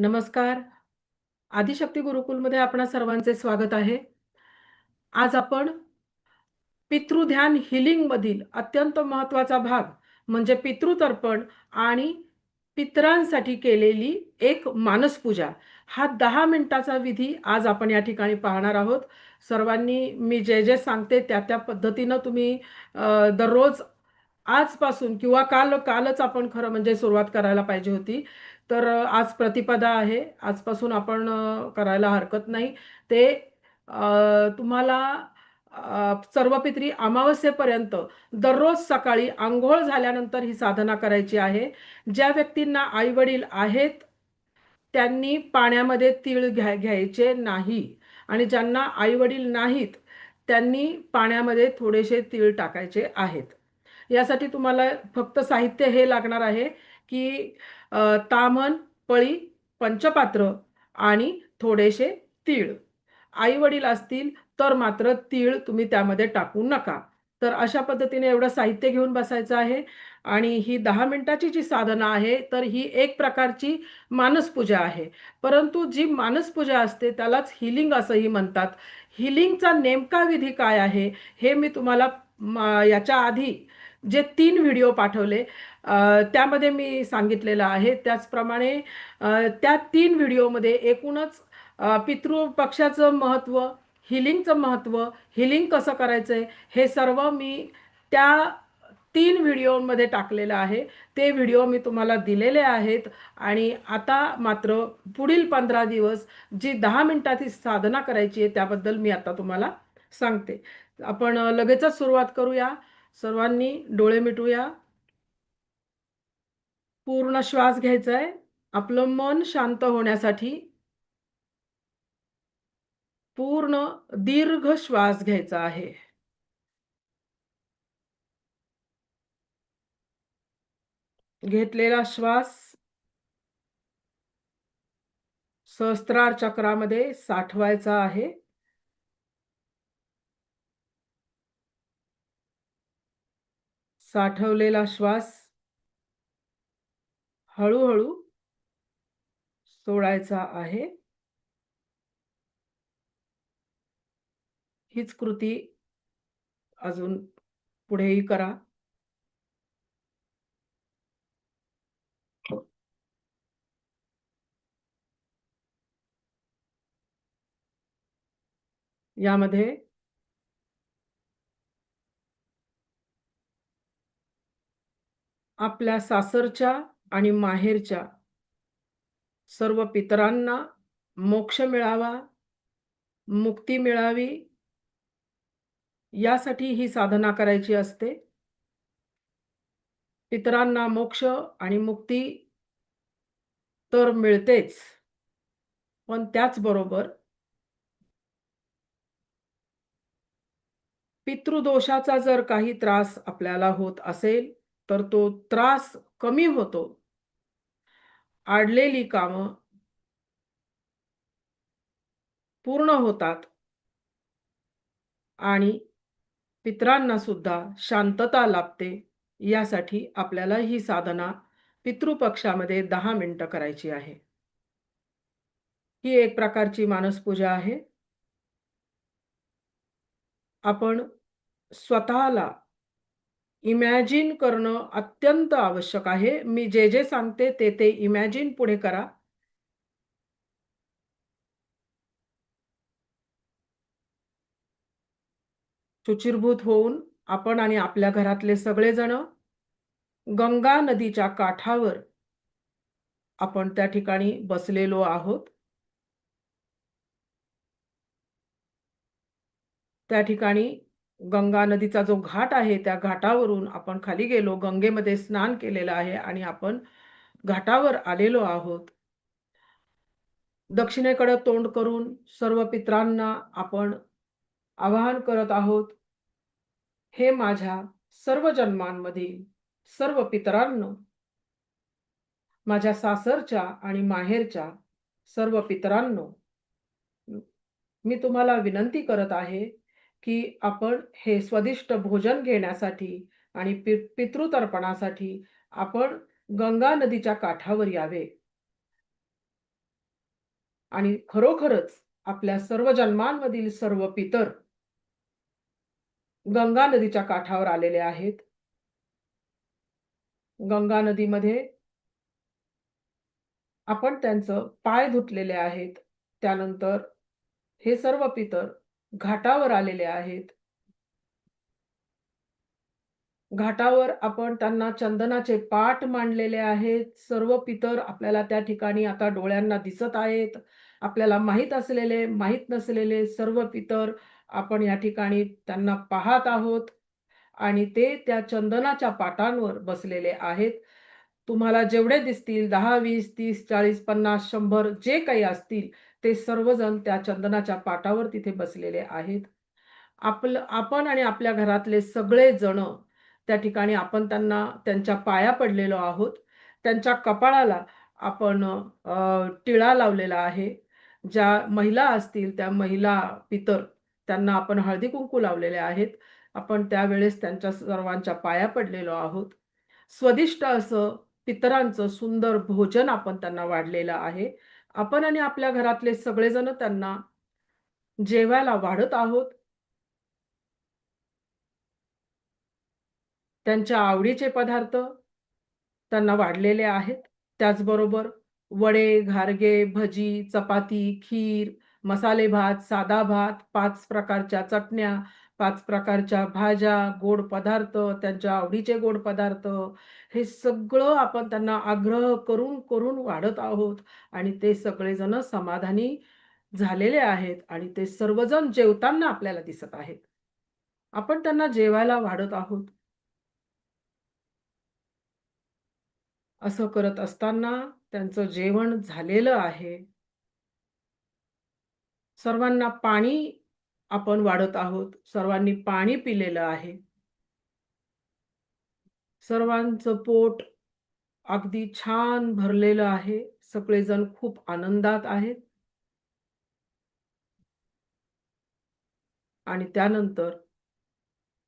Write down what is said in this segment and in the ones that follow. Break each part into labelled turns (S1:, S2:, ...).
S1: नमस्कार. आदिशक्ती गुरुकुलमध्ये आपणा सर्वांचे स्वागत आहे. आज आपण पितृध्यान हिलिंगमधील अत्यंत महत्त्वाचा भाग म्हणजे पितृतर्पण आणि पितरांसाठी केलेली एक मानसपूजा हा दहा मिनिटाचा विधी आज आपण या ठिकाणी पाहणार आहोत. सर्वांनी मी जे-जे सांगते त्या-त्या पद्धतीनं तुम्ही दररोज आजपासून किंवा काल कालच आपण खरं म्हणजे सुरुवात करायला पाहिजे होती. तर आज प्रतिपदा आहे. आजपासून आपण करायला हरकत नाही. ते तुम्हाला अ, सर्वपित्री अमावस्येपर्यंत दररोज सकाळी आंघोळ झाल्यानंतर ही साधना करायची आहे. ज्या व्यक्तींना आई-वडील आहेत, त्यांनी पाण्यामध्ये तीळ घ्या घ्यायचे नाही आणि ज्यांना आई-वडील नाहीत, त्यांनी पाण्यामध्ये थोडेसे तीळ टाकायचे आहेत. यासाठी तुम्हाला फक्त साहित्य हे लागणार आहे, की तामन पळी, पंचपात्र आणि थोडेसे तीळ. आई-वडील असतील तर मात्र तीळ तुम्ही त्यामध्ये टाकू नका. तर अशा पद्धतीने एवढं साहित्य घेऊन बसायचं आहे आणि ही दहा मिनिटाची जी साधना आहे, तर ही एक प्रकारची मानसपूजा आहे. परंतु जी मानसपूजा असते त्यालाच हीलिंग असंही म्हणतात. हिलिंगचा नेमका विधी काय आहे, हे मी तुम्हाला याच्या आधी जे तीन व्हिडिओ पाठवले त्यामध्ये मी सांगितलेलं आहे. त्याचप्रमाणे त्या तीन व्हिडिओमध्ये एकूणच पितृपक्षाचं महत्त्व, हीलिंगचं महत्त्व, हिलिंग कसं करायचं आहे हे सर्व मी त्या तीन व्हिडिओमध्ये टाकलेलं आहे. ते व्हिडिओ मी तुम्हाला दिलेले आहेत आणि आता मात्र पुढील 15 दिवस जी दहा मिनिटाची साधना करायची आहे, त्याबद्दल मी आता तुम्हाला सांगते. आपण लगेचच सुरुवात करूया. सर्वांनी डोळे मिटूया. पूर्ण श्वास घ्यायचा आहे. आपलं मन शांत होण्यासाठी पूर्ण दीर्घ श्वास घ्यायचा आहे. घेतलेला श्वास सहस्त्रार चक्रामध्ये साठवायचा आहे. साठवलेला श्वास हळूहळू सोडायचा आहे. हीच कृती अजून पुढेही करा. यामध्ये आपल्या सासरच्या आणि माहेरच्या सर्व पितरांना मोक्ष मिळावा, मुक्ती मिळावी यासाठी ही साधना करायची असते. पितरांना मोक्ष आणि मुक्ती तर मिळतेच. पण त्याचबरोबर पितृदोषाचा जर काही त्रास आपल्याला होत असेल, तर तो त्रास कमी होतो. आडलेली कामं पूर्ण होतात. आणि पितरांना सुद्धा शांतता लाभते. यासाठी आपल्याला ही साधना पितृपक्षामध्ये दहा मिनटं करायची आहे. ही एक प्रकारची मानसपूजा आहे. आपण स्वतःला इमॅजिन करणं अत्यंत आवश्यक आहे. मी जे-जे सांगते ते-ते इमॅजिन पुढे करा. शुचिर्भूत होऊन आपण आणि आपल्या घरातले सगळेजण गंगा नदीच्या काठावर आपण त्या ठिकाणी बसलेलो आहोत. त्या ठिकाणी गंगा नदीचा जो घाट आहे, त्या घाटावरून आपण खाली गेलो, गंगेमध्ये स्नान केलेलं आहे आणि आपण घाटावर आलेलो आहोत. दक्षिणेकडे तोंड करून सर्व पितरांना आपण आवाहन करत आहोत. हे माझ्या सर्व जन्मांमधील सर्व पितरांनो माझ्या सासरच्या आणि माहेरच्या सर्व पितरांनो, मी तुम्हाला विनंती करत आहे, की आपण हे स्वादिष्ट भोजन घेण्यासाठी आणि पि पितृतर्पणासाठी आपण गंगा नदीच्या काठावर यावे. आणि खरोखरच आपल्या सर्व जन्मांमधील सर्व पितर गंगा नदीच्या काठावर आलेले आहेत गंगा नदीमध्ये आपण त्यांचं पाय धुतलेले आहेत त्यानंतर हे सर्व पितर घाटावर आलेले आहेत. घाटावर आपण त्यांना चंदनाचे पाठ मांडलेले आहेत. सर्व पितर आपल्याला त्या ठिकाणी आता डोळ्यांना दिसत आहेत. आपल्याला माहीत असलेले माहीत नसलेले सर्व पितर आपण या ठिकाणी त्यांना पाहत आहोत. आणि ते त्या चंदनाच्या पाटांवर बसलेले आहेत. तुम्हाला जेवढे दिसतील दहा वीस तीस चाळीस पन्नास शंभर जे काही असतील ते सर्वजण त्या चंदनाच्या पाटावर तिथे बसलेले आहेत. आपलं आपण आणि आपल्या घरातले सगळे जण त्या ठिकाणी आपण त्यांना त्यांच्या पाया पडलेलो आहोत. त्यांच्या कपाळाला आपण टिळा लावलेला आहे. ज्या महिला असतील त्या महिला पितर त्यांना आपण हळदी कुंकू लावलेले आहेत. आपण त्यावेळेस त्यांच्या सर्वांच्या पाया पडलेलो आहोत. स्वदिष्ट असं पितरांचं सुंदर भोजन आपण त्यांना वाढलेलं आहे. आपण आणि आपल्या घरातले सगळेजण त्यांना जेवायला वाढत आहोत. त्यांच्या आवडीचे पदार्थ त्यांना वाढलेले आहेत. त्याचबरोबर वडे घारगे भजी चपाती खीर मसाले भात साधा भात पाच प्रकारच्या चटण्या पाच प्रकारच्या भाज्या गोड पदार्थ त्यांच्या आवडीचे गोड पदार्थ हे सगळं आपण त्यांना आग्रह करून करून वाढत आहोत. आणि ते सगळेजण समाधानी झालेले आहेत आणि ते सर्वजण जेवताना आपल्याला दिसत आहेत. आपण त्यांना जेवायला वाढत आहोत. असं करत असताना त्यांचं जेवण झालेलं आहे. सर्वांना पाणी आपण वाढत आहोत. सर्वांनी पाणी पिलेलं आहे. सर्वांचं पोट अगदी छान भरलेलं आहे. सगळेजण खूप आनंदात आहेत. आणि त्यानंतर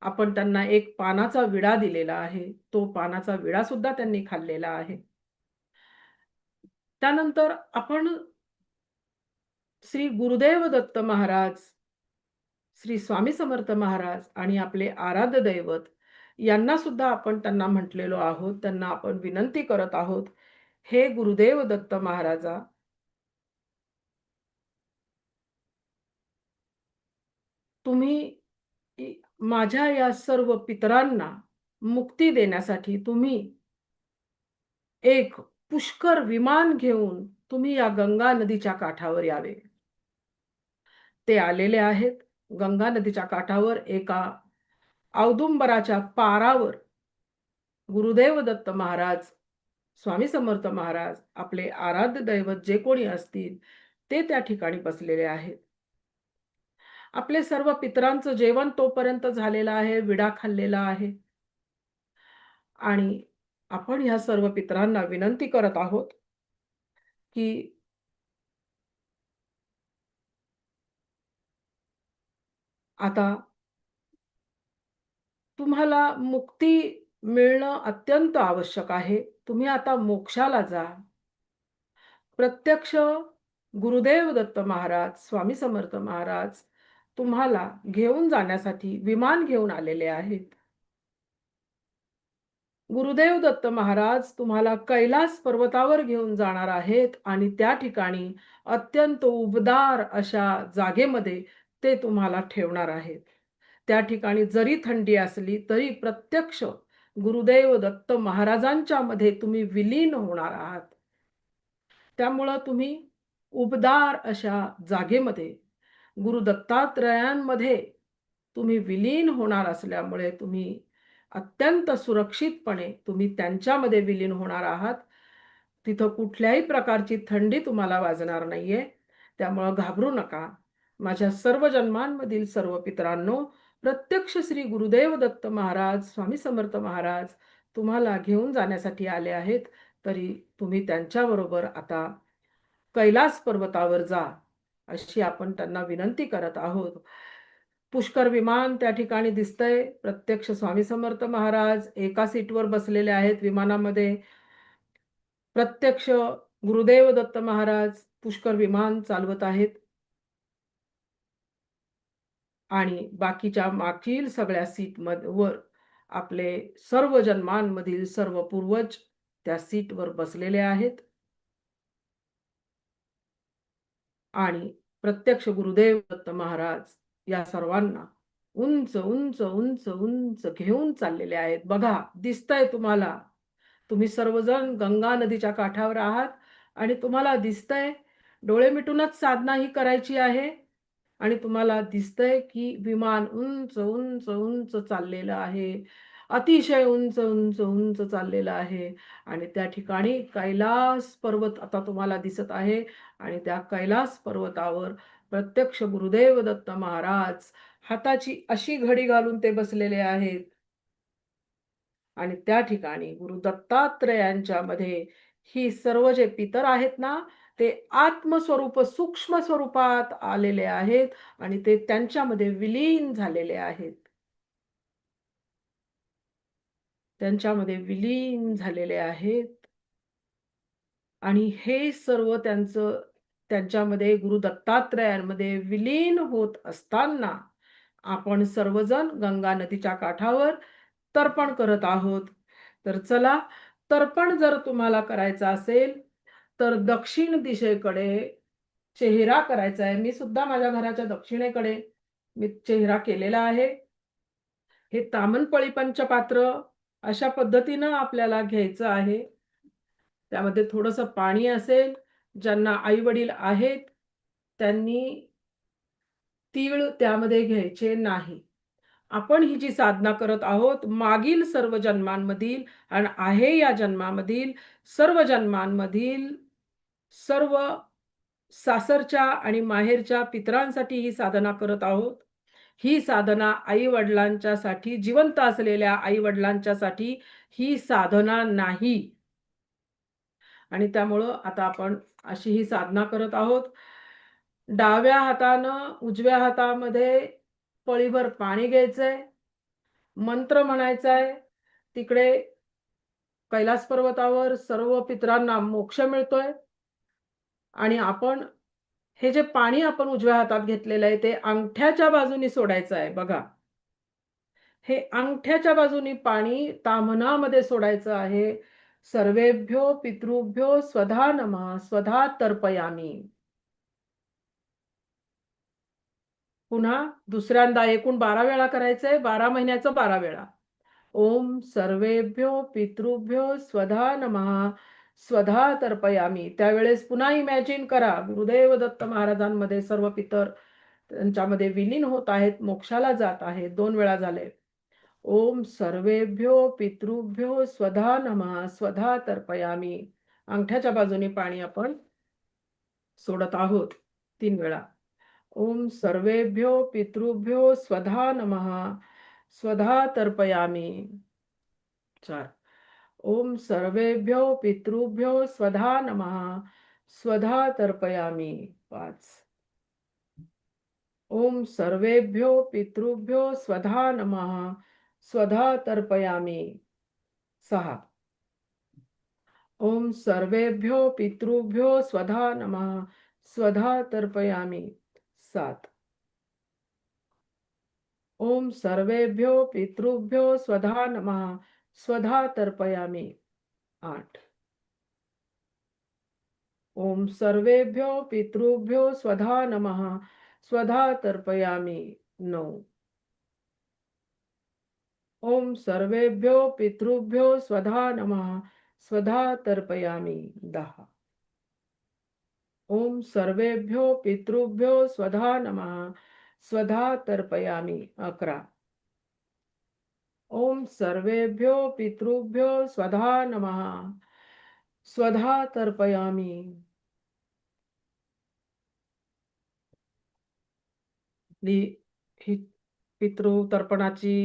S1: आपण त्यांना एक पानाचा विडा दिलेला आहे. तो पानाचा विडा सुद्धा त्यांनी खाल्लेला आहे. त्यानंतर आपण श्री गुरुदेव दत्त महाराज श्री स्वामी समर्थ महाराज आणि आपले आराध्य दैवत यांना सुद्धा आपण त्यांना म्हटलेलो आहोत त्यांना आपण विनंती करत आहोत. हे गुरुदेव दत्त महाराजा तुम्ही माझ्या या सर्व पितरांना मुक्ती देण्यासाठी तुम्ही एक पुष्कर विमान घेऊन तुम्ही या गंगा नदीच्या काठावर यावे. ते आलेले आहेत. गंगा नदीच्या काठावर एका औदुंबराच्या पारावर गुरुदेव दत्त महाराज स्वामी समर्थ महाराज आपले आराध्य दैवत जे कोणी असतील ते त्या ठिकाणी बसलेले आहेत. आपले सर्व पितरांचं जेवण तोपर्यंत झालेलं आहे विडा खाल्लेला आहे. आणि आपण ह्या सर्व पितरांना विनंती करत आहोत की आता तुम्हाला मुक्ती मिळणं अत्यंत आवश्यक आहे. तुम्ही आता मोक्षाला जा. प्रत्यक्ष गुरुदेव दत्त महाराज स्वामी समर्थ महाराज तुम्हाला घेऊन जाण्यासाठी विमान घेऊन आलेले आहेत. गुरुदेव दत्त महाराज तुम्हाला कैलास पर्वतावर घेऊन जाणार आहेत आणि त्या ठिकाणी अत्यंत उबदार अशा जागेमध्ये ते तुम्हाला ठेवणार आहेत. त्या ठिकाणी जरी थंडी असली तरी प्रत्यक्ष गुरुदेव दत्त महाराजांच्या मध्ये तुम्ही विलीन होणार आहात. त्यामुळं तुम्ही उबदार अशा जागेमध्ये गुरु दत्तात्रयांमध्ये तुम्ही विलीन होणार असल्यामुळे तुम्ही अत्यंत सुरक्षितपणे तुम्ही त्यांच्यामध्ये विलीन होणार आहात. तिथं कुठल्याही प्रकारची थंडी तुम्हाला वाजणार नाहीये. त्यामुळं घाबरू नका. माझ्या सर्व जन्मांमधील सर्व पितरांनो प्रत्यक्ष श्री गुरुदेव दत्त महाराज स्वामी समर्थ महाराज तुम्हाला घेऊन जाण्यासाठी आले आहेत. तरी तुम्ही त्यांच्याबरोबर आता कैलास पर्वतावर जा अशी आपण त्यांना विनंती करत आहोत. पुष्कर विमान त्या ठिकाणी दिसतंय. प्रत्यक्ष स्वामी समर्थ महाराज एका सीटवर बसलेले आहेत विमानामध्ये. प्रत्यक्ष गुरुदेव दत्त महाराज पुष्कर विमान चालवत आहेत. आणि बाकीच्या मागील सगळ्या सीट वर आपले सर्व जन्मांमधील सर्व पूर्वज त्या सीटवर बसलेले आहेत. आणि प्रत्यक्ष गुरुदेव दत्त महाराज या सर्वांना उंच उंच उंच उंच घेऊन चाललेले आहेत. बघा दिसतंय तुम्हाला. तुम्ही सर्वजण गंगा नदीच्या काठावर आहात आणि तुम्हाला दिसतंय डोळे मिटूनच साधना ही करायची आहे. आणि तुम्हाला दिसतंय की विमान उंच उंच उंच चाललेलं आहे. अतिशय उंच उंच उंच चाललेलं आहे. आणि त्या ठिकाणी कैलास पर्वत आता तुम्हाला दिसत आहे. आणि त्या कैलास पर्वतावर प्रत्यक्ष गुरुदेव दत्त महाराज हाताची अशी घडी घालून ते बसलेले आहेत. आणि त्या ठिकाणी गुरु दत्तात्रयांच्या मध्ये ही सर्व जे पितर आहेत ना ते आत्मस्वरूप सूक्ष्म स्वरूपात आलेले आहेत आणि ते त्यांच्यामध्ये विलीन झालेले आहेत. त्यांच्यामध्ये विलीन झालेले आहेत. आणि हे सर्व त्यांचं त्यांच्यामध्ये गुरु दत्तात्रयांमध्ये विलीन होत असताना आपण सर्वजण गंगा नदीच्या काठावर तर्पण करत आहोत. तर चला तर्पण जर तुम्हाला करायचं असेल तर दक्षिण दिशेकडे चेहरा करायचा आहे. मी सुद्धा माझ्या घराच्या दक्षिणेकडे मी चेहरा केलेला आहे. हे तामनपळी पंचपात्र अशा पद्धतीनं आपल्याला घ्यायचं आहे. त्यामध्ये थोडंसं पाणी असेल. ज्यांना आई वडील आहेत त्यांनी तीळ त्यामध्ये घ्यायचे नाही. आपण ही जी साधना करत आहोत मागील सर्व जन्मांमधील आणि आहे या जन्मामधील सर्व जन्मांमधील सर्व सासरच्या आणि माहेरच्या पितरांसाठी ही साधना करत आहोत. ही साधना आई वडिलांच्यासाठी जिवंत असलेल्या आई वडिलांच्यासाठी ही साधना नाही. आणि त्यामुळं आता आपण अशी ही साधना करत आहोत. डाव्या हातानं उजव्या हातामध्ये पळीभर पाणी घ्यायचंय. मंत्र म्हणायचाय तिकडे कैलास पर्वतावर सर्व पितरांना मोक्ष मिळतोय. आणि आपण हे जे पाणी आपण उजव्या हातात घेतलेलं आहे ते अंगठ्याच्या बाजूनी सोडायचं आहे. बघा. हे अंगठ्याच्या बाजूनी पाणी तामनामध्ये सोडायचं आहे. सर्वेभ्यो पितृभ्यो स्वधा नमा स्वधा तर्पयामी. पुन्हा दुसऱ्यांदा एकूण बारा वेळा करायचंय बारा महिन्याचं बारा वेळा. ओम सर्वेभ्यो पितृभ्यो स्वधा नमः. स्वधा तर्पयामी. त्यावेळेस पुन्हा इमॅजिन करा. गुरुदेव दत्त महाराजांमध्ये सर्व पितर त्यांच्यामध्ये विलीन होत आहेत मोक्षाला जात आहेत. दोन वेळा झाले. ओम सर्वेभ्यो पितृभ्यो स्वधा नमः स्वधा तर्पयामी. अंगठ्याच्या बाजूने पाणी आपण सोडत आहोत. तीन वेळा. ओम सर्वेभ्यो पितृभ्यो स्वधा नमः स्वधा तर्पयामी. चार. ओम सर्वेभ्यो पितृभ्यो स्वधा नमः स्वधा तर्पयामी पाच. ओम सर्वेभ्यो पितृभ्यो स्वधा नमः स्वधा तर्पयामी सहा. ओम सर्वेभ्यो पितृभ्यो स्वधा नमः स्वधा तर्पयामी सात. ओम सर्वेभ्यो पितृभ्यो स्वधा नमः स्वधा तर्पयामी. आठ. ओम सर्वेभ्यो पितृभ्यो स्वधा नमः स्वधा तर्पयामी. नऊ ओम सर्वेभ्यो पितृभ्यो स्वधा नमः स्वधा तर्पयामी. दहा. ओम सर्वेभ्यो पितृभ्यो स्वधा नमः स्वधा तर्पयामी. अकरा. ओम सर्वेभ्यो पितृभ्यो स्वधा नमः। स्वधा तर्पयामी। ही पितृ तर्पणाची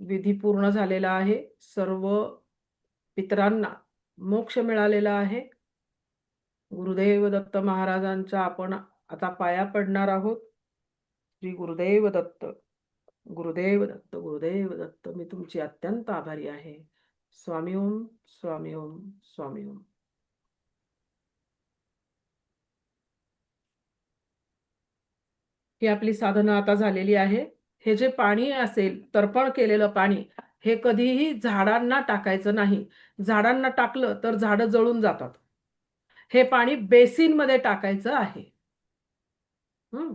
S1: विधी पूर्ण झालेला आहे. सर्व पितरांना मोक्ष मिळालेला आहे. गुरुदेव दत्त महाराजांच्या आपण आता पाया पडणार आहोत. श्री गुरुदेव दत्त. गुरुदेव दत्त गुरुदेव दत्त मी तुमची अत्यंत आभारी आहे स्वामी ओम स्वामी ओम स्वामी ओम ही आपली साधना आता झालेली आहे. हे जे पाणी असेल, तर्पण केलेलं पाणी, हे कधीही झाडांना टाकायचं नाही. झाडांना टाकलं तर झाडं जळून जातात. हे पाणी बेसिनमध्ये टाकायचं आहे. हम्म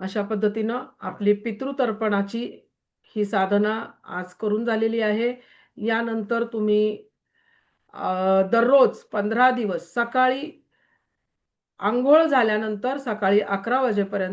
S1: अशा पद्धतीनं आपली पितृतर्पणाची ही साधना आज करून झालेली आहे. यानंतर तुम्ही दररोज 15 दिवस सकाळी आंघोळ झाल्यानंतर सकाळी 11 वाजेपर्यंत